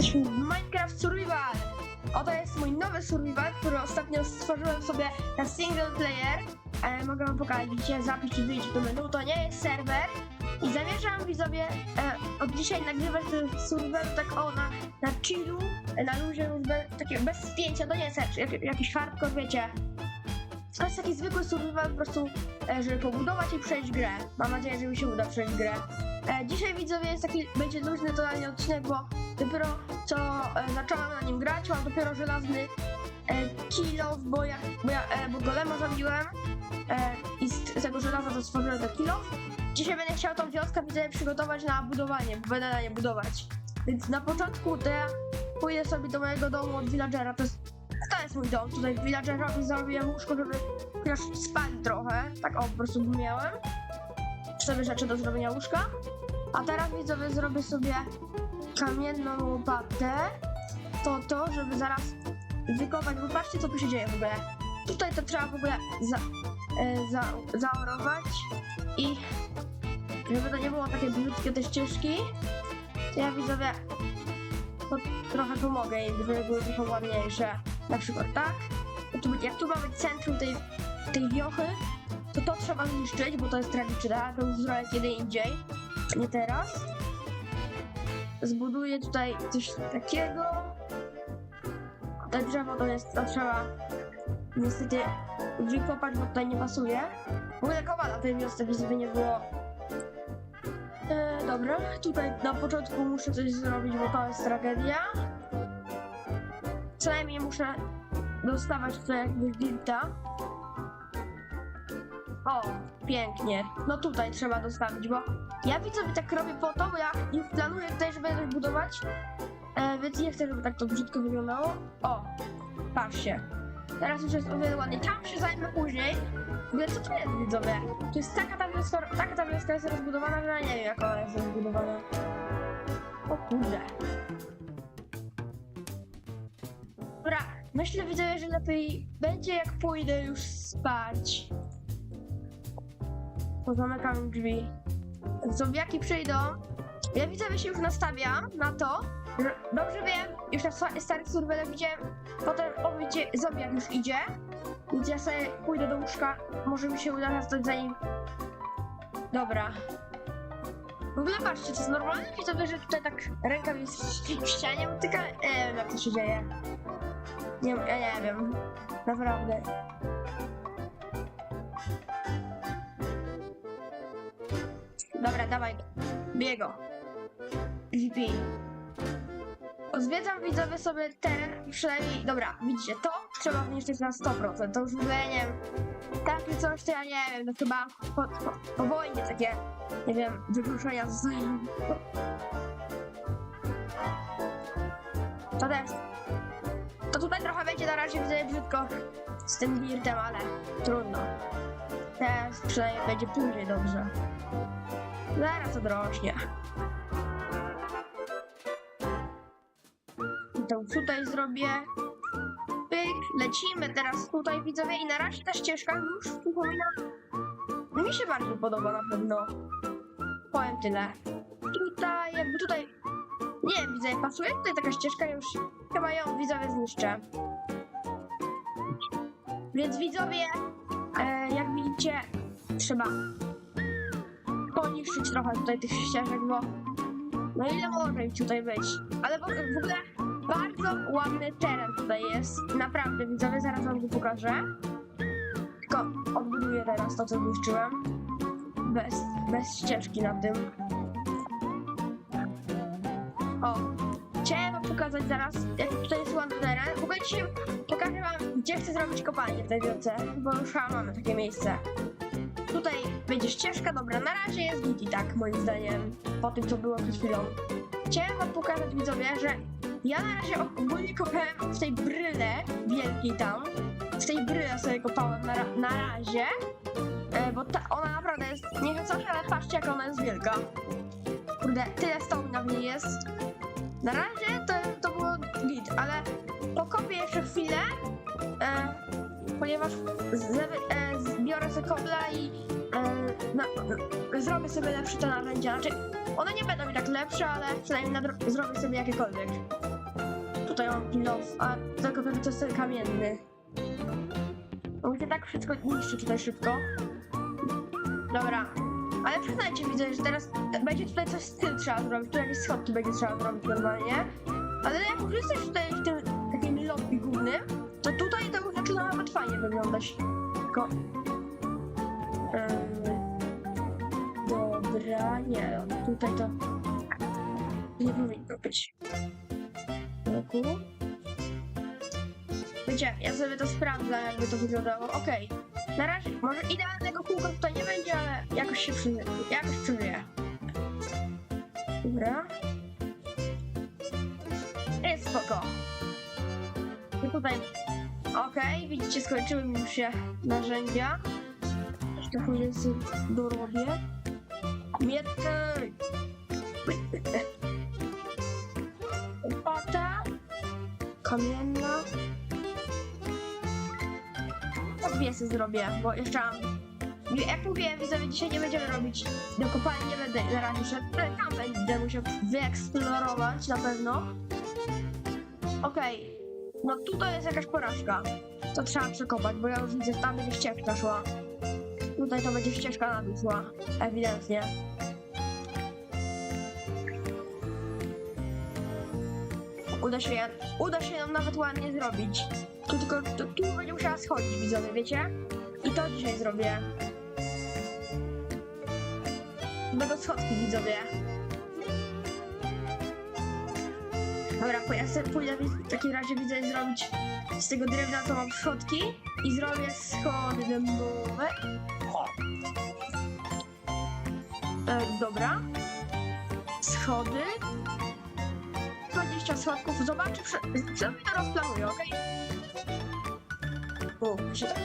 Jesteśmy w Minecraft Survival. Oto jest mój nowy survival, który ostatnio stworzyłem sobie na single player. E, mogę wam pokazać, widzicie, zapisz czy wyjść do menu. To nie jest serwer. I zamierzam widzowie e, od dzisiaj nagrywać ten survival tak o na, na chillu, na luzie, już takie bez spięcia, to nie jest jak, jakiś hardcore, wiecie. To jest taki zwykły survival po prostu, e, żeby pobudować i przejść grę. Mam nadzieję, że mi się uda przejść grę. E, dzisiaj widzowie jest taki, będzie luźny totalnie odcinek, bo dopiero co e, zacząłem na nim grać, mam dopiero żelazny e, kilo, bo ja, bo ja e, bo golema zabiłem i z, tego żelaza to stworzyłem to kilo. Dzisiaj będę chciał tą wioskę widzę przygotować na budowanie, bo będę na nie budować. Więc na początku to ja pójdę sobie do mojego domu od villagera, to jest, jest mój dom, tutaj villagerowi zrobiłem łóżko, żeby chociaż spali trochę, tak o, po prostu miałem. Cztery rzeczy do zrobienia łóżka. A teraz widzowie zrobię sobie kamienną łopatę. To to, żeby zaraz wykopać, bo patrzcie co tu się dzieje w ogóle. Tutaj to trzeba w ogóle za, e, za, zaorować i żeby to nie było takie brzydkie te ścieżki, to ja widzowie to trochę pomogę żeby były trochę ładniejsze. Na przykład tak. Jak tu, jak tu ma być centrum tej, tej wiochy, to to trzeba zniszczyć, bo to jest tragiczne, to już zrobię kiedy indziej, nie teraz. Zbuduję tutaj coś takiego. To drzewo to jest, to trzeba niestety wykopać, bo tutaj nie pasuje. W ogóle kowa na tej wiosce, żeby nie było. E, dobra, tutaj na początku muszę coś zrobić, bo to jest tragedia. Co najmniej muszę dostawać tutaj jakby wilta. O, pięknie. No tutaj trzeba dostawić, bo ja widzę, że tak robię po to, bo ja już planuję tutaj, żeby coś budować, e, więc nie chcę, żeby tak to brzydko wyglądało. O, patrzcie. Teraz już jest o wiele ładniej. Tam się zajmę później. W ogóle co to jest, widzowie? To jest taka ta wioska, taka ta wioska jest rozbudowana, że ja nie wiem, jak ona jest rozbudowana. O kurde. Dobra, myślę, widzowie, że lepiej będzie, jak pójdę już spać. Pozamykam drzwi. Zombiaki przyjdą. Ja widzę, że się już nastawiam na to. że Dobrze wiem, już na sta- starych survelach widziałem, potem o zombiak już idzie. Więc ja sobie pójdę do łóżka. Może mi się uda zastać za nim. Dobra. W ogóle patrzcie, to jest normalne widzowie, że tutaj tak ręka mi w ścianie utyka. Nie jak to się dzieje. Nie, ja nie wiem. Naprawdę. Dobra, dawaj go. Biego. VP. Zwiedzam widzowie sobie teren, przynajmniej, dobra, widzicie, to trzeba zniszczyć na 100%, to już w ogóle nie wiem, takie coś to ja nie wiem, to chyba po, po, po wojnie takie, nie wiem, wykluczenia z... To też, tutaj trochę będzie na razie widzę brzydko z tym dirtem, ale trudno. Teraz przynajmniej będzie później dobrze. Zaraz odrośnie. To tutaj zrobię. Pyk, lecimy teraz tutaj widzowie i na razie ta ścieżka już tu powinna... Mi się bardzo podoba na pewno. Powiem tyle. Tutaj, jakby tutaj... Nie wiem, widzę, pasuje tutaj taka ścieżka już. Chyba ją widzowie zniszczę. Więc widzowie, e, jak widzicie, trzeba poniszczyć trochę tutaj tych ścieżek, bo no ile może ich tutaj być? Ale w, w ogóle bardzo ładny teren tutaj jest. Naprawdę, widzowie, zaraz wam go pokażę. Tylko odbuduję teraz to, co zniszczyłem. Bez, bez ścieżki na tym. O, pokazać zaraz, jak tutaj jest teren. W ogóle dzisiaj pokażę wam, gdzie chcę zrobić kopalnię w tej wielce, bo już mamy takie miejsce. Tutaj będzie ścieżka, dobra, na razie jest git i tak, moim zdaniem, po tym, co było przed chwilą. Chciałem wam pokazać, widzowie, że ja na razie ogólnie kopałem w tej bryle wielkiej tam. W tej bryle sobie kopałem na, ra- na razie, e, bo ta, ona naprawdę jest, nie wiem ale patrzcie, jak ona jest wielka. Kurde, tyle stołu w niej jest. Na razie to, to było git, ale pokopię jeszcze chwilę, e, ponieważ e, zbiorę sobie kobla i e, na, e, zrobię sobie lepsze te narzędzia. Znaczy, One nie będą mi tak lepsze, ale przynajmniej zrobię sobie jakiekolwiek. Tutaj mam kilof, a tylko ten to jest kamienny. Bo mi się tak wszystko niszczy tutaj szybko. Dobra. Ale przyznajcie widzę, że teraz będzie tutaj coś z tym trzeba zrobić. Tu jakieś schodki będzie trzeba zrobić normalnie. Ale jak już jesteś tutaj w tym takim lobby głównym, to tutaj to zaczyna nawet fajnie wyglądać. Tylko... Dobra, nie, no, tutaj to nie powinno być. Roku. Wiecie, ja sobie to sprawdzę, jakby to wyglądało. Okej. Na razie, może idealnego kółka tutaj nie będzie, ale jakoś się przyjdzie. Jakoś. Dobra. Jest spoko. I tutaj. Okej, widzicie, skończyły mi się narzędzia. Jeszcze trochę więcej dorobię. Mietkę. Opata. Kamienna. Odwiesy zrobię, bo jeszcze mam... Jak mówiłem, widzowie, dzisiaj nie będziemy robić do kopalni, nie będę na razie szedł, ale tam będę musiał wyeksplorować na pewno. Okej, no tutaj jest jakaś porażka. To trzeba przekopać, bo ja już widzę, tam będzie ścieżka szła. Tutaj to będzie ścieżka na dół szła, ewidentnie. Uda się, uda się ją nawet ładnie zrobić. Tu tylko, tu, tu będzie musiała schodzić, widzowie, wiecie? I to dzisiaj zrobię. Będą schodki, widzowie. Dobra, ja sobie pójdę w takim razie widzę zrobić z tego drewna, co mam schodki i zrobię schody dębowe. E, dobra. Schody. 20 schodków. Zobaczę, prze- sobie to rozplanuję, okej? O, się tak.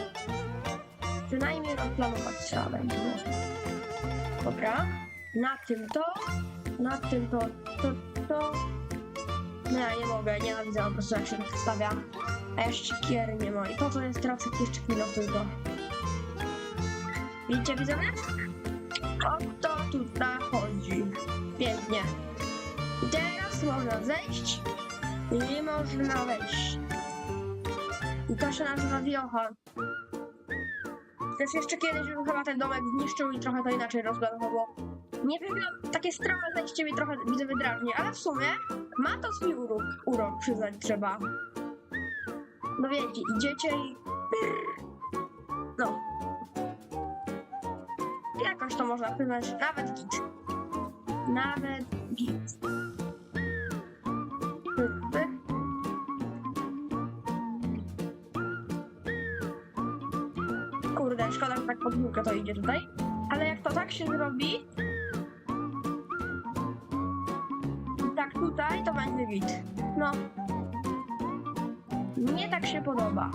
Przynajmniej rozplanować trzeba będzie. Dobra. Na tym to. Na tym to. To. to. No ja nie mogę, nienawidzę po prostu jak się tak stawia. A jeszcze kiery nie ma. I po co jest tracę jeszcze chwilę tylko. Widzicie, widzowie? O to tutaj chodzi. Pięknie. I teraz można zejść i można wejść. I to się nazywa wiocha. Też jeszcze kiedyś bym chyba ten domek zniszczył i trochę to inaczej rozplanował, nie wygląda, takie strome zejście mi trochę widzę wydrażnie, ale w sumie ma to swój urok, urok przyznać trzeba. No wiecie, idziecie i... No. Jakoś to można przyznać, nawet git. Nawet git. Szkoda, że pod górkę to idzie tutaj. Ale jak to tak się zrobi... Tak tutaj, to będzie git. No. Mnie tak się podoba.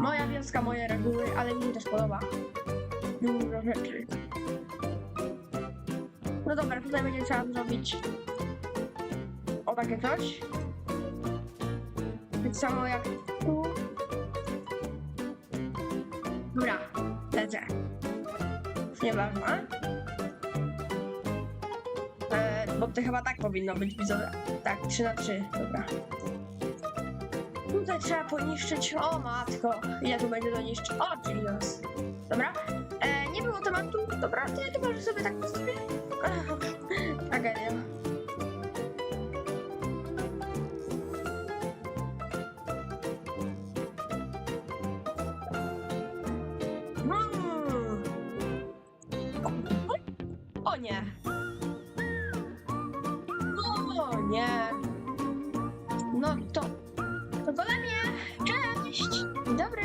Moja wioska, moje reguły, ale mi się też podoba. Dużo rzeczy. No dobra, tutaj będzie trzeba zrobić o takie coś. Tak samo jak tu. Lecę. Już nieważne. E, bo to chyba tak powinno być widzowie. Tak, 3 na 3, dobra. Tutaj trzeba poniszczyć. O matko, ile tu będzie do niszczyć? O, Jesus. Dobra. E, nie było tematu. Dobra, to ja to może sobie tak postawię. Nie. O nie. No to... To golemie. Cześć. Dzień dobry.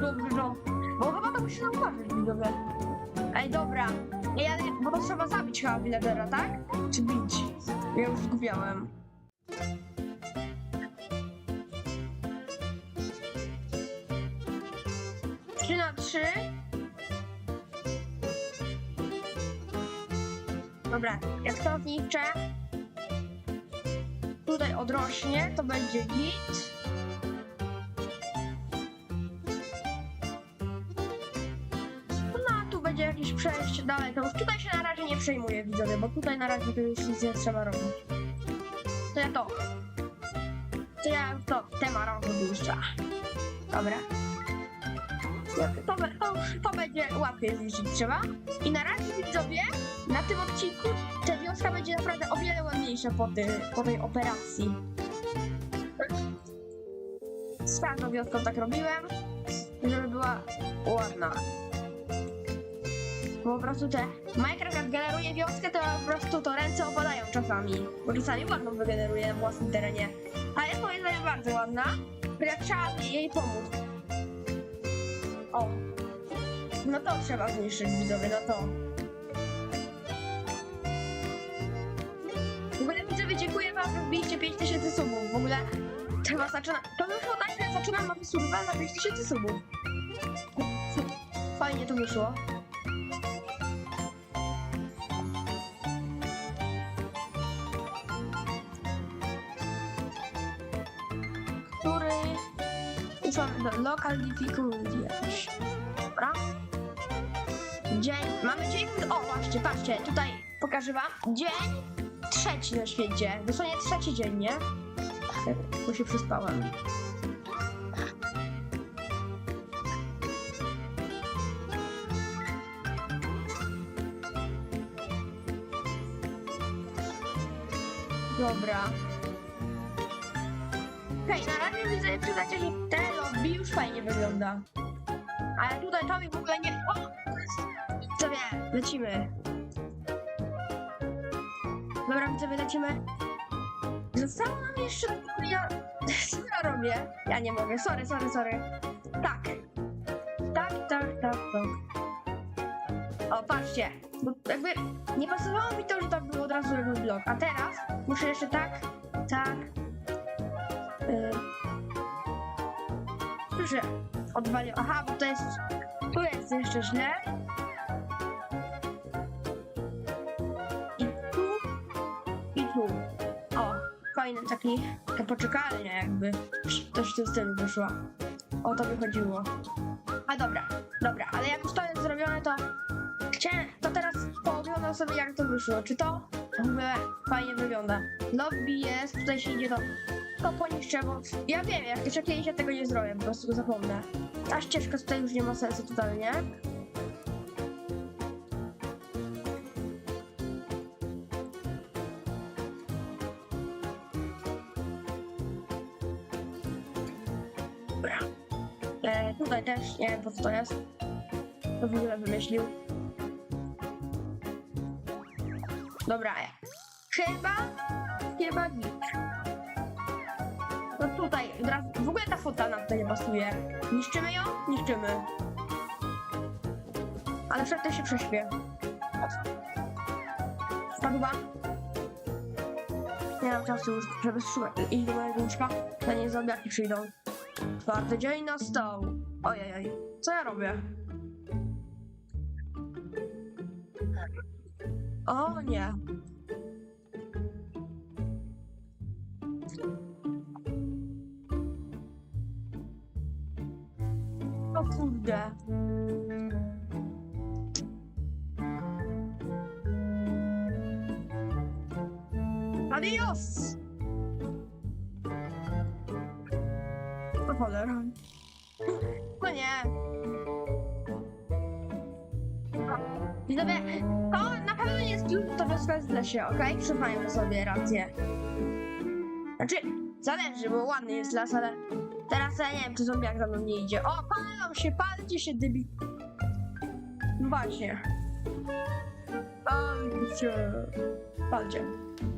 Dobrze, no. Bo chyba to musi zauważyć, widzowie. Ej, dobra. Ja, bo to trzeba zabić chyba villagera, tak? Czy bić? Ja już zgubiałem. Tutaj odrośnie, to będzie git. jeszcze dalej, to już tutaj się na razie nie przejmuję, widzowie, bo tutaj na razie to już nic nie trzeba robić. To ja to. To ja to, temat rozbuszcza. Dobra. To, to, to będzie łatwiej zniszczyć trzeba. I na razie widzowie, na tym odcinku ta wioska będzie naprawdę o wiele ładniejsza po, ty, po tej operacji. Z każdą wioską tak robiłem, żeby była ładna. Bo po prostu te Minecraft jak generuje wioskę, to po prostu to ręce opadają czasami. Bo czasami ładną wygeneruje na własnym terenie. A jest moim zdaniem bardzo ładna, to jak trzeba jej pomóc. O. No to trzeba zniszczyć widzowie, no to. W ogóle widzowie dziękuję wam, że wbiliście 5000 subów. W ogóle chyba zaczyna... To wyszło tak, że zaczynam nowy na 5000 subów. Fajnie to wyszło. Local difficulty jakiś. Dobra. Dzień... Mamy dzień... O, właśnie, patrzcie, tutaj pokażę wam. Dzień trzeci na świecie. Dosłownie trzeci dzień, nie? Bo się przespałem. Dobra. Okej, na razie widzę, przydacie, że te lobby już fajnie wygląda. Ale tutaj to mi w ogóle nie... O! Co wie, lecimy. Dobra, widzowie, lecimy. Zostało nam jeszcze... Ja... Co ja robię? Ja nie mogę, sorry, sorry, sorry. Tak. Tak, tak, tak, tak. O, patrzcie. Bo jakby nie pasowało mi to, że tak było od razu blok. A teraz muszę jeszcze tak, tak. Się odwalił. Aha, bo to jest... Tu jest jeszcze źle. I tu. I tu. O, fajny taki, taka poczekalnia jakby. Też w tym stylu wyszła. O to wychodziło. A dobra, dobra, ale jak już to jest zrobione, to chciałem, to teraz pooglądam sobie jak to wyszło. Czy to w ogóle fajnie wygląda. Lobby jest, tutaj się idzie do poniszczę, bo ja wiem, jak jeszcze kiedyś ja tego nie zrobię, po prostu zapomnę. Ta ścieżka tutaj już nie ma sensu totalnie. Dobra. E, tutaj też nie wiem po co to jest. To w ogóle wymyślił. Dobra. Chyba, chyba git. No tutaj, od w ogóle ta fota nam tutaj nie pasuje. Niszczymy ją? Niszczymy. Ale przedtem się prześpię. Spadła? Nie mam czasu już, żeby szukać mojego łóżka, zanim zombiaki przyjdą. Czwarty dzień nastał. Ojej, co ja robię? O nie. O kurde. Adios! O cholera. No nie. Widzowie, pewno jest klucz, to jest w lesie, okej? Przyznajmy sobie rację. Znaczy, zależy, bo ładny jest las, ale teraz ja nie wiem, czy zombiak za mną nie idzie. O, palą się, palcie się, dybi. No właśnie. Palcie. Palcie.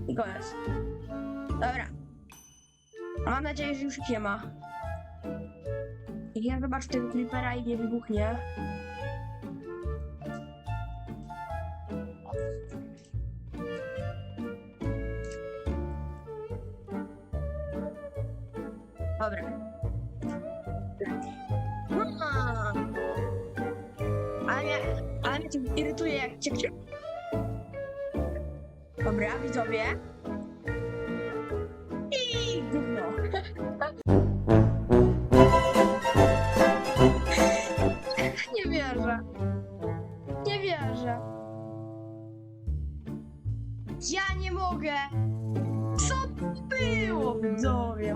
I koniec. Dobra. Mam nadzieję, że już ich nie ma. Jak ja zobaczę tego creepera i nie wybuchnie. Dobra. A. Ale mnie, ale mnie to irytuje jak ciek ciek. Dobra, widzowie. I gówno.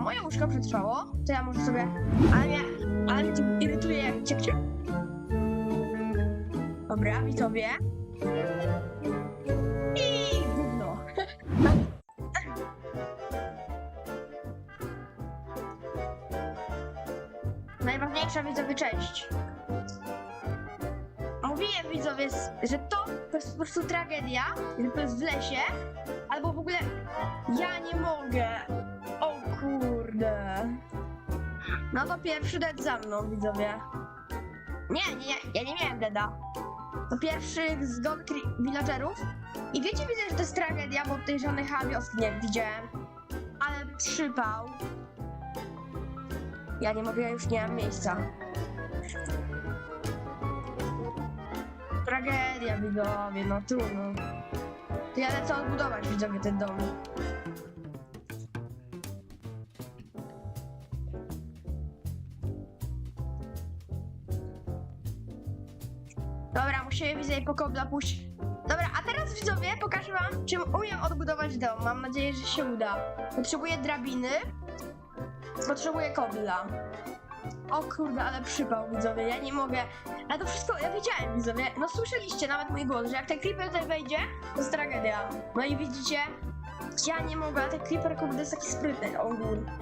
Moje łóżko przetrwało, to ja może sobie... Ale mnie, ale mnie irytuje jak ciekcie. Dobra, widzowie. I gówno. Najważniejsza widzowie część. Mówiłem widzowie, że to, to jest po prostu tragedia, że to jest w lesie, albo w ogóle ja nie mogę. No to pierwszy dead za mną, widzowie. Nie, nie, ja nie miałem deada. To pierwszy zgon villagerów. I wiecie, widzę, że to jest tragedia, bo tej chyba wioski nie widziałem. Ale przypał. Ja nie mogę, ja już nie mam miejsca. Tragedia, widzowie, no trudno. To ja lecę odbudować, widzowie, ten dom. Dobra, musimy widzę po kobla pójść. Dobra, a teraz widzowie pokażę wam, czym umiem odbudować dom. Mam nadzieję, że się uda. Potrzebuję drabiny. Potrzebuję kobla. O kurde, ale przypał widzowie, ja nie mogę. Ale to wszystko, ja wiedziałem widzowie, no słyszeliście nawet mój głos, że jak ten creeper tutaj wejdzie, to jest tragedia. No i widzicie, ja nie mogę, ale ten creeper kurde jest taki sprytny ogólnie.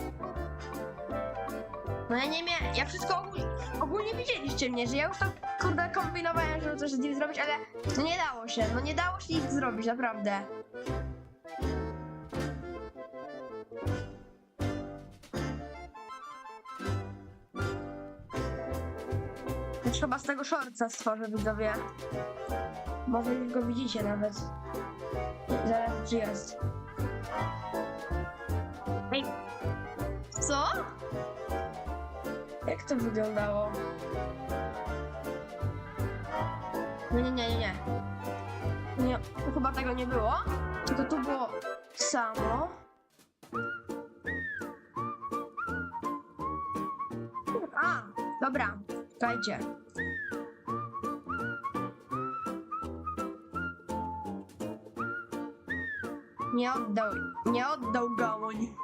No ja nie miałem, ja wszystko ogólnie, ogólnie widzieliście mnie, że ja już tam kurde kombinowałem, żeby coś z nim zrobić, ale no nie dało się, no nie dało się nic zrobić, naprawdę. Już chyba z tego shortca stworzę widzowie. Może już go widzicie nawet. Zaraz czy jest. Ej. Co? Jak to wyglądało? No nie, nie, nie, nie. Nie, to chyba tego nie było. Tylko tu było samo. A, dobra. Czekajcie. Nie oddał, nie oddał gałoń.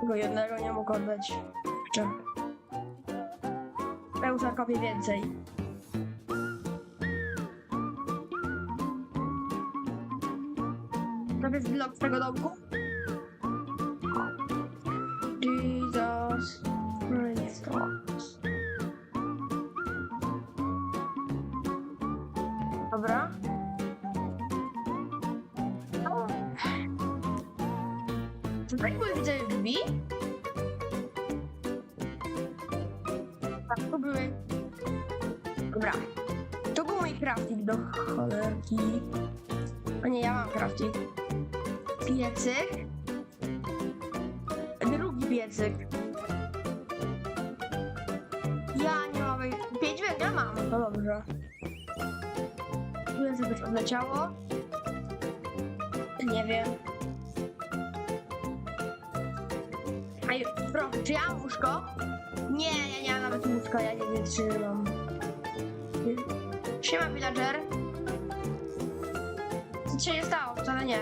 Tego jednego nie mógł oddać. Jeszcze. Ja już zakopię więcej. To jest blok z tego domku? Ja crafting. Piecyk. Drugi piecyk. Ja nie mam. Pięć węgla mam. No dobrze. Ile coś odleciało? Nie wiem. Ej, bro, czy ja mam łóżko? Nie, ja nie mam nawet łóżka, ja nie wiem czy mam. Siema villager. Nic się nie stało, wcale nie.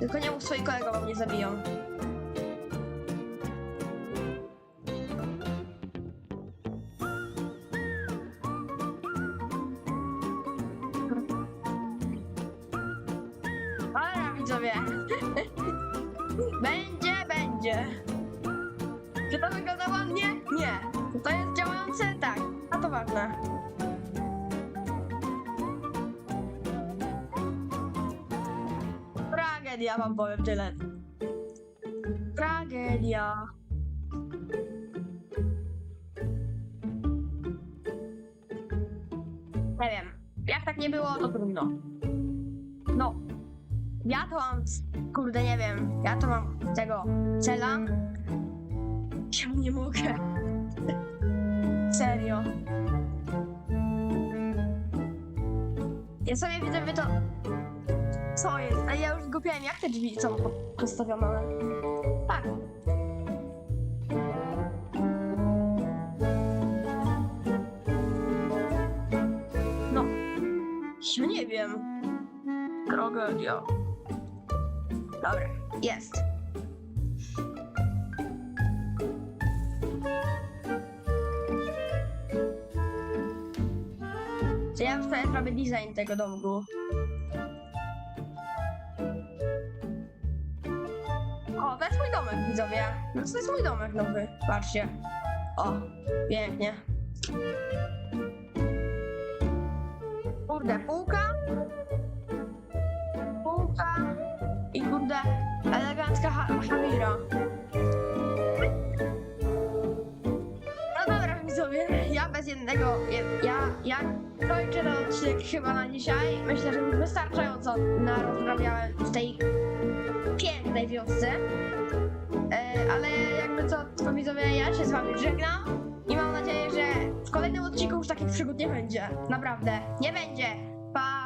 Tylko nie mów swoim kolegom, bo mnie zabiją. Dobra, widzowie. Będzie, będzie. Czy to wygląda ładnie? Nie. To jest działające? Tak. A to ważne. Tragedia, wam powiem tyle. Tragedia. Nie wiem. Jak tak nie było, to trudno. No. Ja to mam, kurde, nie wiem. Ja to mam tego cela. Ja nie mogę. Serio. Ja sobie widzę, to. Co jest? A ja już zgubiłem, jak te drzwi są po- postawione. Tak. No. Ja nie wiem. Tragedia. Dobra, jest. To ja już teraz robię design tego domku. Widzowie. No to jest mój domek nowy, patrzcie. O, pięknie. Kurde, półka. Półka. I kurde, elegancka ha Hamira. No dobra, widzowie, ja bez jednego, ja, ja, ja kończę ten odcinek chyba na dzisiaj. Myślę, że już wystarczająco narozmawiałem w tej pięknej wiosce. Ale jakby co, to widzowie, ja się z wami żegnam i mam nadzieję, że w kolejnym odcinku już takich przygód nie będzie. Naprawdę, nie będzie. Pa!